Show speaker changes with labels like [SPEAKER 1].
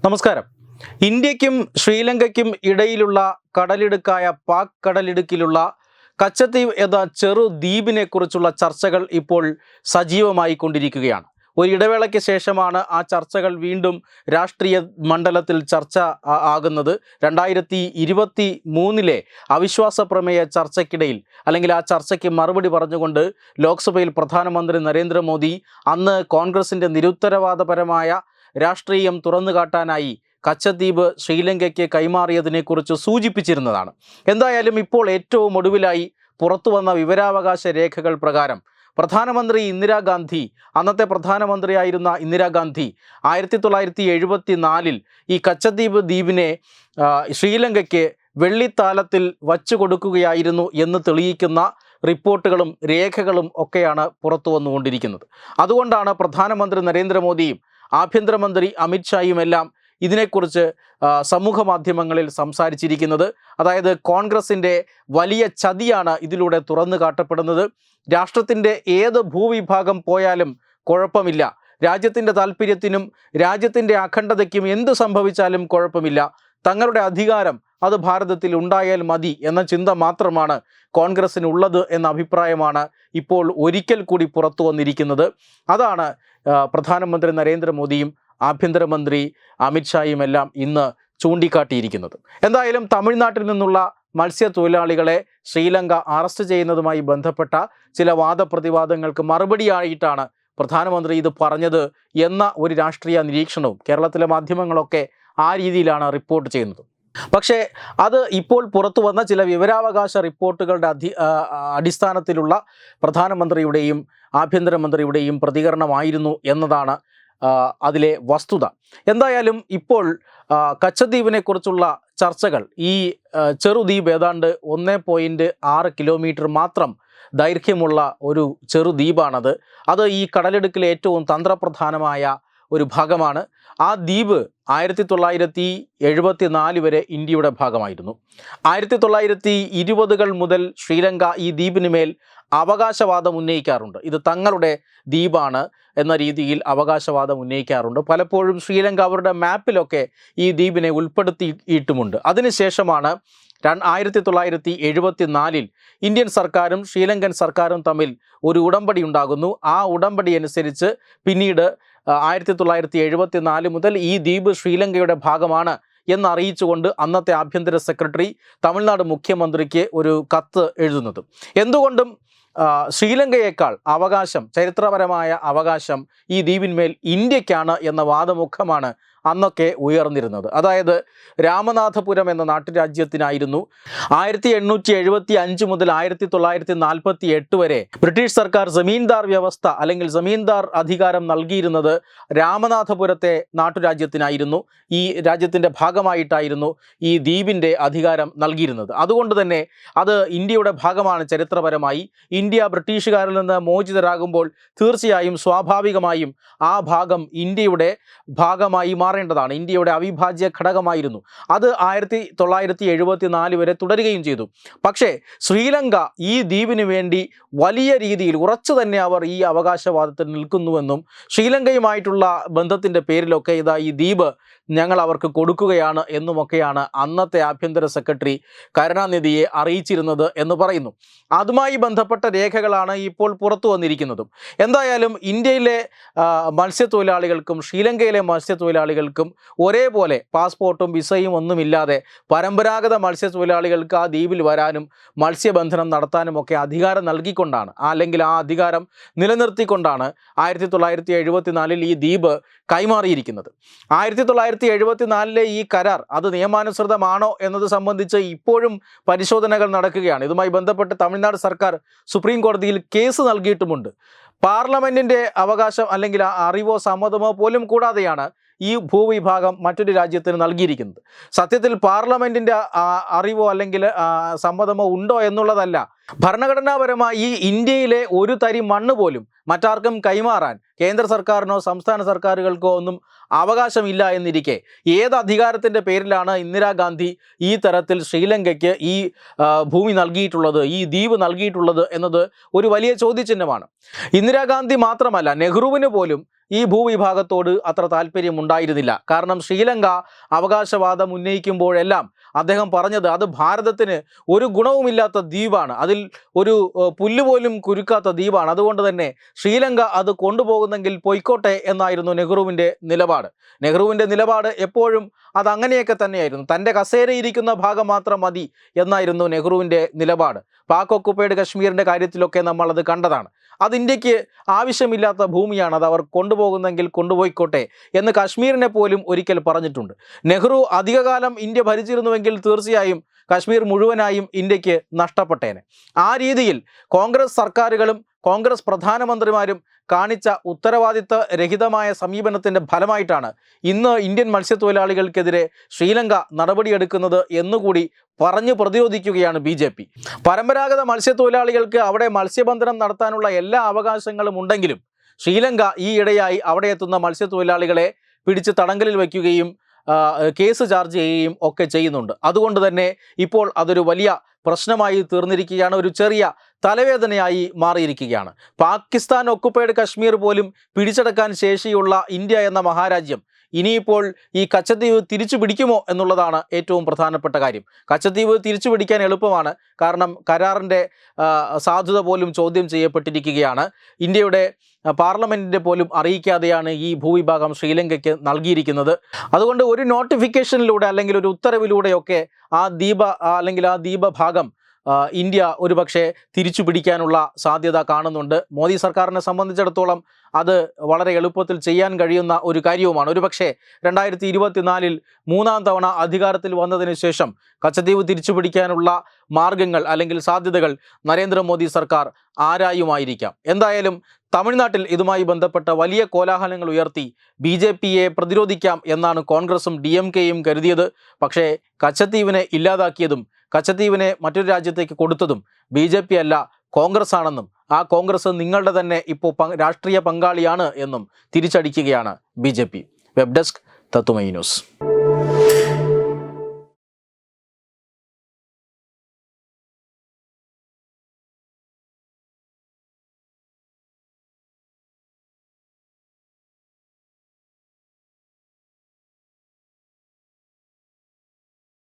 [SPEAKER 1] നമസ്കാരം. ഇന്ത്യക്കും ശ്രീലങ്കയ്ക്കും ഇടയിലുള്ള കടലിടുക്കായ പാക് കടലിടുക്കിലുള്ള കച്ചത്തീവ് എന്ന ചെറു ദ്വീപിനെ കുറിച്ചുള്ള ചർച്ചകൾ ഇപ്പോൾ സജീവമായി കൊണ്ടിരിക്കുകയാണ്. ഒരു ഇടവേളയ്ക്ക് ശേഷമാണ് ആ ചർച്ചകൾ വീണ്ടും രാഷ്ട്രീയ മണ്ഡലത്തിൽ ചർച്ച ആകുന്നത്. രണ്ടായിരത്തി ഇരുപത്തി മൂന്നിലെ അവിശ്വാസ പ്രമേയ ചർച്ചയ്ക്കിടയിൽ അല്ലെങ്കിൽ ആ ചർച്ചയ്ക്ക് മറുപടി പറഞ്ഞുകൊണ്ട് ലോക്സഭയിൽ പ്രധാനമന്ത്രി നരേന്ദ്രമോദി അന്ന് കോൺഗ്രസിന്റെ നിരുത്തരവാദപരമായ രാഷ്ട്രീയം തുറന്നു കാട്ടാനായി കച്ചദ്വീപ് ശ്രീലങ്കയ്ക്ക് കൈമാറിയതിനെക്കുറിച്ച് സൂചിപ്പിച്ചിരുന്നതാണ്. എന്തായാലും ഇപ്പോൾ ഏറ്റവും ഒടുവിലായി പുറത്തു വന്ന വിവരാവകാശ രേഖകൾ പ്രകാരം പ്രധാനമന്ത്രി ഇന്ദിരാഗാന്ധി അന്നത്തെ പ്രധാനമന്ത്രിയായിരുന്ന ഇന്ദിരാഗാന്ധി ആയിരത്തി തൊള്ളായിരത്തി എഴുപത്തി നാലിൽ ഈ കച്ചദ്വീപ് ദ്വീപിനെ ശ്രീലങ്കയ്ക്ക് വെള്ളിത്താലത്തിൽ വച്ചു കൊടുക്കുകയായിരുന്നു എന്ന് തെളിയിക്കുന്ന റിപ്പോർട്ടുകളും രേഖകളും ഒക്കെയാണ് പുറത്തു വന്നുകൊണ്ടിരിക്കുന്നത് അതുകൊണ്ടാണ് പ്രധാനമന്ത്രി നരേന്ദ്രമോദിയും ആഭ്യന്തരമന്ത്രി അമിത്ഷായുമെല്ലാം ഇതിനെക്കുറിച്ച് സമൂഹ മാധ്യമങ്ങളിൽ സംസാരിച്ചിരിക്കുന്നത്. അതായത് കോൺഗ്രസിന്റെ വലിയ ചതിയാണ് ഇതിലൂടെ തുറന്നു കാട്ടപ്പെടുന്നത്. രാഷ്ട്രത്തിന്റെ ഏത് ഭൂവിഭാഗം പോയാലും കുഴപ്പമില്ല. രാജ്യത്തിന്റെ താല്പര്യത്തിനും രാജ്യത്തിന്റെ അഖണ്ഡതയ്ക്കും എന്ത് സംഭവിച്ചാലും കുഴപ്പമില്ല. തങ്ങളുടെ അധികാരം അത് ഭാരതത്തിൽ ഉണ്ടായാൽ മതി എന്ന ചിന്ത മാത്രമാണ് കോൺഗ്രസ്സിനുള്ളത് എന്ന അഭിപ്രായമാണ് ഇപ്പോൾ ഒരിക്കൽ കൂടി പുറത്തു വന്നിരിക്കുന്നത്. അതാണ് പ്രധാനമന്ത്രി നരേന്ദ്രമോദിയും ആഭ്യന്തരമന്ത്രി അമിത്ഷായും എല്ലാം ഇന്ന് ചൂണ്ടിക്കാട്ടിയിരിക്കുന്നത്. എന്തായാലും തമിഴ്നാട്ടിൽ നിന്നുള്ള മത്സ്യത്തൊഴിലാളികളെ ശ്രീലങ്ക അറസ്റ്റ് ചെയ്യുന്നതുമായി ബന്ധപ്പെട്ട ചില വാദപ്രതിവാദങ്ങൾക്ക് മറുപടിയായിട്ടാണ് പ്രധാനമന്ത്രി ഇത് പറഞ്ഞത് എന്ന ഒരു രാഷ്ട്രീയ നിരീക്ഷണവും കേരളത്തിലെ മാധ്യമങ്ങളൊക്കെ ആ രീതിയിലാണ് റിപ്പോർട്ട് ചെയ്യുന്നത്. പക്ഷേ അത് ഇപ്പോൾ പുറത്തു വന്ന ചില വിവരാവകാശ റിപ്പോർട്ടുകളുടെ അധി അടിസ്ഥാനത്തിലുള്ള പ്രധാനമന്ത്രിയുടെയും ആഭ്യന്തരമന്ത്രിയുടെയും പ്രതികരണമായിരുന്നു എന്നതാണ് അതിലെ വസ്തുത. എന്തായാലും ഇപ്പോൾ കച്ചദ്വീപിനെക്കുറിച്ചുള്ള കച്ചദ്വീപിനെ ചർച്ചകൾ ഈ ചെറുദ്വീപ് ഏതാണ്ട് ഒന്ന് പോയിന്റ് ആറ് കിലോമീറ്റർ മാത്രം ദൈർഘ്യമുള്ള ഒരു ചെറുദ്വീപാണത്. അത് ഈ കടലെടുക്കിലെ ഏറ്റവും തന്ത്രപ്രധാനമായ ഒരു ഭാഗമാണ്. ആ ദ്വീപ് ആയിരത്തി തൊള്ളായിരത്തി എഴുപത്തി നാല് വരെ ഇന്ത്യയുടെ ഭാഗമായിരുന്നു. ആയിരത്തി തൊള്ളായിരത്തി ഇരുപതുകൾ മുതൽ ശ്രീലങ്ക ഈ ദ്വീപിന് മേൽ അവകാശവാദം ഉന്നയിക്കാറുണ്ട്. ഇത് തങ്ങളുടെ ദ്വീപാണ് എന്ന രീതിയിൽ അവകാശവാദം ഉന്നയിക്കാറുണ്ട്. പലപ്പോഴും ശ്രീലങ്ക അവരുടെ മാപ്പിലൊക്കെ ഈ ദ്വീപിനെ ഉൾപ്പെടുത്തിയിട്ടുമുണ്ട് അതിനുശേഷമാണ് ആയിരത്തി തൊള്ളായിരത്തി എഴുപത്തി നാലിൽ ഇന്ത്യൻ സർക്കാരും ശ്രീലങ്കൻ സർക്കാരും തമ്മിൽ ഒരു ഉടമ്പടി ഉണ്ടാകുന്നു. ആ ഉടമ്പടി അനുസരിച്ച് പിന്നീട് ആയിരത്തി തൊള്ളായിരത്തി എഴുപത്തി നാല് മുതൽ ഈ ദ്വീപ് ശ്രീലങ്കയുടെ ഭാഗമാണ് എന്നറിയിച്ചുകൊണ്ട് അന്നത്തെ ആഭ്യന്തര സെക്രട്ടറി തമിഴ്നാട് മുഖ്യമന്ത്രിക്ക് ഒരു കത്ത് എഴുതുന്നത്. എന്തുകൊണ്ടും ശ്രീലങ്കയേക്കാൾ അവകാശം ചരിത്രപരമായ അവകാശം ഈ ദ്വീപിന്മേൽ ഇന്ത്യക്കാണ് എന്ന വാദമുഖമാണ് അന്നൊക്കെ ഉയർന്നിരുന്നത്. അതായത് രാമനാഥപുരം എന്ന നാട്ടുരാജ്യത്തിനായിരുന്നു ആയിരത്തി എണ്ണൂറ്റി എഴുപത്തി അഞ്ച് മുതൽ ആയിരത്തി തൊള്ളായിരത്തി നാൽപ്പത്തി എട്ട് വരെ ബ്രിട്ടീഷ് സർക്കാർ ജമീന്ദാർ വ്യവസ്ഥ അല്ലെങ്കിൽ ജമീന്ദാർ അധികാരം നൽകിയിരുന്നത് രാമനാഥപുരത്തെ നാട്ടുരാജ്യത്തിനായിരുന്നു. ഈ രാജ്യത്തിന്റെ ഭാഗമായിട്ടായിരുന്നു ഈ ദ്വീപിന്റെ അധികാരം നൽകിയിരുന്നത്. അതുകൊണ്ട് തന്നെ അത് ഇന്ത്യയുടെ ഭാഗമാണ് ചരിത്രപരമായി. ഇന്ത്യ ബ്രിട്ടീഷുകാരിൽ നിന്ന് മോചിതരാകുമ്പോൾ തീർച്ചയായും സ്വാഭാവികമായും ആ ഭാഗം ഇന്ത്യയുടെ ഭാഗമായി മാറേണ്ടതാണ്. ഇന്ത്യയുടെ അവിഭാജ്യ ഘടകമായിരുന്നു. അത് ആയിരത്തി തൊള്ളായിരത്തി എഴുപത്തി നാല് വരെ തുടരുകയും ചെയ്തു. പക്ഷേ ശ്രീലങ്ക ഈ ദ്വീപിന് വേണ്ടി വലിയ രീതിയിൽ ഉറച്ചു തന്നെ അവർ ഈ അവകാശവാദത്തിൽ നിൽക്കുന്നുവെന്നും ശ്രീലങ്കയുമായിട്ടുള്ള ബന്ധത്തിന്റെ പേരിലൊക്കെ ഇതാ ഈ ദ്വീപ് ഞങ്ങൾ അവർക്ക് കൊടുക്കുകയാണ് എന്നുമൊക്കെയാണ് അന്നത്തെ ആഭ്യന്തര സെക്രട്ടറി കരുണാനിധിയെ അറിയിച്ചിരുന്നത് എന്ന് പറയുന്നു. അതുമായി ബന്ധപ്പെട്ട രേഖകളാണ് ഇപ്പോൾ പുറത്തു വന്നിരിക്കുന്നതും. എന്തായാലും ഇന്ത്യയിലെ മത്സ്യത്തൊഴിലാളികൾക്കും ശ്രീലങ്കയിലെ മത്സ്യത്തൊഴിലാളികൾക്കും ഒരേപോലെ പാസ്പോർട്ടും വിസയും ഒന്നുമില്ലാതെ പരമ്പരാഗത മത്സ്യത്തൊഴിലാളികൾക്ക് ആ ദ്വീപിൽ വരാനും മത്സ്യബന്ധനം നടത്താനും ഒക്കെ അധികാരം നൽകിക്കൊണ്ടാണ് അല്ലെങ്കിൽ ആ അധികാരം നിലനിർത്തിക്കൊണ്ടാണ് ആയിരത്തി തൊള്ളായിരത്തി എഴുപത്തിനാലിൽ ഈ ദ്വീപ് കൈമാറിയിരിക്കുന്നത്. ആയിരത്തി തൊള്ളായിരത്തി എഴുപത്തിനാലിലെ ഈ കരാർ അത് നിയമാനുസൃതമാണോ എന്നത് സംബന്ധിച്ച് ഇപ്പോഴും പരിശോധനകൾ നടക്കുകയാണ്. ഇതുമായി ബന്ധപ്പെട്ട് തമിഴ്നാട് സർക്കാർ സുപ്രീം കോടതിയിൽ കേസ് നൽകിയിട്ടുമുണ്ട്. പാർലമെന്റിന്റെ അവകാശം അല്ലെങ്കിൽ അറിവോ സമ്മതമോ പോലും കൂടാതെയാണ് ഈ ഭൂവിഭാഗം മറ്റൊരു രാജ്യത്തിന് നൽകിയിരിക്കുന്നത്. സത്യത്തിൽ പാർലമെന്റിന്റെ അറിവോ അല്ലെങ്കിൽ സമ്മതമോ ഉണ്ടോ എന്നുള്ളതല്ല. ഭരണഘടനാപരമായി ഈ ഇന്ത്യയിലെ ഒരു തരി മണ്ണ് പോലും മറ്റാർക്കും കൈമാറാൻ കേന്ദ്ര സർക്കാരിനോ സംസ്ഥാന സർക്കാരുകൾക്കോ ഒന്നും അവകാശമില്ല എന്നിരിക്കെ ഏത് അധികാരത്തിന്റെ പേരിലാണ് ഇന്ദിരാഗാന്ധി ഈ തരത്തിൽ ശ്രീലങ്കയ്ക്ക് ഈ ഭൂമി നൽകിയിട്ടുള്ളത് ഈ ദ്വീപ് നൽകിയിട്ടുള്ളത് എന്നത് ഒരു വലിയ ചോദ്യചിഹ്നമാണ്. ഇന്ദിരാഗാന്ധി മാത്രമല്ല നെഹ്റുവിന് പോലും ഈ ഭൂവിഭാഗത്തോട് അത്ര താല്പര്യം ഉണ്ടായിരുന്നില്ല കാരണം ശ്രീലങ്ക അവകാശവാദം ഉന്നയിക്കുമ്പോഴെല്ലാം അദ്ദേഹം പറഞ്ഞത് അത് ഭാരതത്തിന് ഒരു ഗുണവുമില്ലാത്ത ദ്വീപാണ്. അതിൽ ഒരു പുല്ലുപോലും പുല്ല് പോലും കുരുക്കാത്ത ദ്വീപാണ്. അതുകൊണ്ട് തന്നെ ശ്രീലങ്ക അത് കൊണ്ടുപോകുന്നെങ്കിൽ പൊയ്ക്കോട്ടെ എന്നായിരുന്നു നെഹ്റുവിന്റെ നിലപാട്. നെഹ്റുവിന്റെ നിലപാട് എപ്പോഴും അത് അങ്ങനെയൊക്കെ തന്നെയായിരുന്നു. തന്റെ കസേരയിരിക്കുന്ന ഭാഗം മാത്രം മതി എന്നായിരുന്നു നെഹ്റുവിന്റെ നിലപാട്. പാക് ഒക്കുപ്പൈഡ് കശ്മീരിന്റെ കാര്യത്തിലൊക്കെ നമ്മൾ അത് കണ്ടതാണ്. അത് ഇന്ത്യയ്ക്ക് ആവശ്യമില്ലാത്ത ഭൂമിയാണ് അത് അവർ കൊണ്ടുപോകുന്നെങ്കിൽ കൊണ്ടുപോയിക്കോട്ടെ എന്ന് കാശ്മീരിനെ പോലും ഒരിക്കൽ പറഞ്ഞിട്ടുണ്ട്. നെഹ്റു അധികകാലം ഇന്ത്യ ഭരിച്ചിരുന്നുവെങ്കിൽ തീർച്ചയായും കാശ്മീർ മുഴുവനായും ഇന്ത്യയ്ക്ക് നഷ്ടപ്പെട്ടേനെ. ആ രീതിയിൽ കോൺഗ്രസ് സർക്കാരുകളും കോൺഗ്രസ് പ്രധാനമന്ത്രിമാരും കാണിച്ച ഉത്തരവാദിത്ത രഹിതമായ സമീപനത്തിന്റെ ഫലമായിട്ടാണ് ഇന്ന് ഇന്ത്യൻ മത്സ്യത്തൊഴിലാളികൾക്കെതിരെ ശ്രീലങ്ക നടപടിയെടുക്കുന്നത് എന്നുകൂടി പറഞ്ഞു പ്രതിരോധിക്കുകയാണ് ബി ജെ പി. പരമ്പരാഗത മത്സ്യത്തൊഴിലാളികൾക്ക് അവിടെ മത്സ്യബന്ധനം നടത്താനുള്ള എല്ലാ അവകാശങ്ങളും ഉണ്ടെങ്കിലും ശ്രീലങ്ക ഈ അവിടെ എത്തുന്ന മത്സ്യത്തൊഴിലാളികളെ പിടിച്ച് തടങ്കലിൽ വയ്ക്കുകയും കേസ് ചാർജ് ചെയ്യുകയും ഒക്കെ ചെയ്യുന്നുണ്ട്. അതുകൊണ്ട് തന്നെ ഇപ്പോൾ അതൊരു വലിയ പ്രശ്നമായി തീർന്നിരിക്കുകയാണ്. ഒരു ചെറിയ തലവേദനയായി മാറിയിരിക്കുകയാണ്. പാകിസ്ഥാൻ ഒക്കുപ്പൈഡ് കശ്മീർ പോലും പിടിച്ചെടുക്കാൻ ശേഷിയുള്ള ഇന്ത്യ എന്ന മഹാരാജ്യം ഇനിയിപ്പോൾ ഈ കച്ചദ്വീപ് തിരിച്ചു പിടിക്കുമോ എന്നുള്ളതാണ് ഏറ്റവും പ്രധാനപ്പെട്ട കാര്യം. കച്ചദ്വീപ് തിരിച്ചു പിടിക്കാൻ എളുപ്പമാണ്. കാരണം കരാറിന്റെ സാധുത പോലും ചോദ്യം ചെയ്യപ്പെട്ടിരിക്കുകയാണ്. ഇന്ത്യയുടെ പാർലമെന്റിന്റെ പോലും അറിയിക്കാതെയാണ് ഈ ഭൂവിഭാഗം ശ്രീലങ്കയ്ക്ക് നൽകിയിരിക്കുന്നത്. അതുകൊണ്ട് ഒരു നോട്ടിഫിക്കേഷനിലൂടെ അല്ലെങ്കിൽ ഒരു ഉത്തരവിലൂടെയൊക്കെ ആ ദ്വീപ അല്ലെങ്കിൽ ആ ദ്വീപഭാഗം ഇന്ത്യ ഒരുപക്ഷെ തിരിച്ചു പിടിക്കാനുള്ള സാധ്യത കാണുന്നുണ്ട്. മോദി സർക്കാരിനെ സംബന്ധിച്ചിടത്തോളം അത് വളരെ എളുപ്പത്തിൽ ചെയ്യാൻ കഴിയുന്ന ഒരു കാര്യവുമാണ്. ഒരുപക്ഷെ രണ്ടായിരത്തി ഇരുപത്തിനാലിൽ മൂന്നാം തവണ അധികാരത്തിൽ വന്നതിന് ശേഷം കച്ചദ്വീപ് തിരിച്ചു പിടിക്കാനുള്ള മാർഗങ്ങൾ അല്ലെങ്കിൽ സാധ്യതകൾ നരേന്ദ്രമോദി സർക്കാർ ആരായുമായിരിക്കാം. എന്തായാലും തമിഴ്നാട്ടിൽ ഇതുമായി ബന്ധപ്പെട്ട വലിയ കോലാഹലങ്ങൾ ഉയർത്തി ബി ജെ പിയെ പ്രതിരോധിക്കാം എന്നാണ് കോൺഗ്രസും ഡി എം കെയും കരുതിയത്. പക്ഷേ കച്ചത്തീവിനെ ഇല്ലാതാക്കിയതും കച്ചത്തീവിനെ മറ്റൊരു രാജ്യത്തേക്ക് കൊടുത്തതും ബി ജെ പി അല്ല കോൺഗ്രസ് ആണെന്നും ആ കോൺഗ്രസ് നിങ്ങളുടെ തന്നെ ഇപ്പോൾ രാഷ്ട്രീയ പങ്കാളിയാണ് എന്നും തിരിച്ചടിക്കുകയാണ് B J P. Web desk തത്തുമൈ ന്യൂസ്.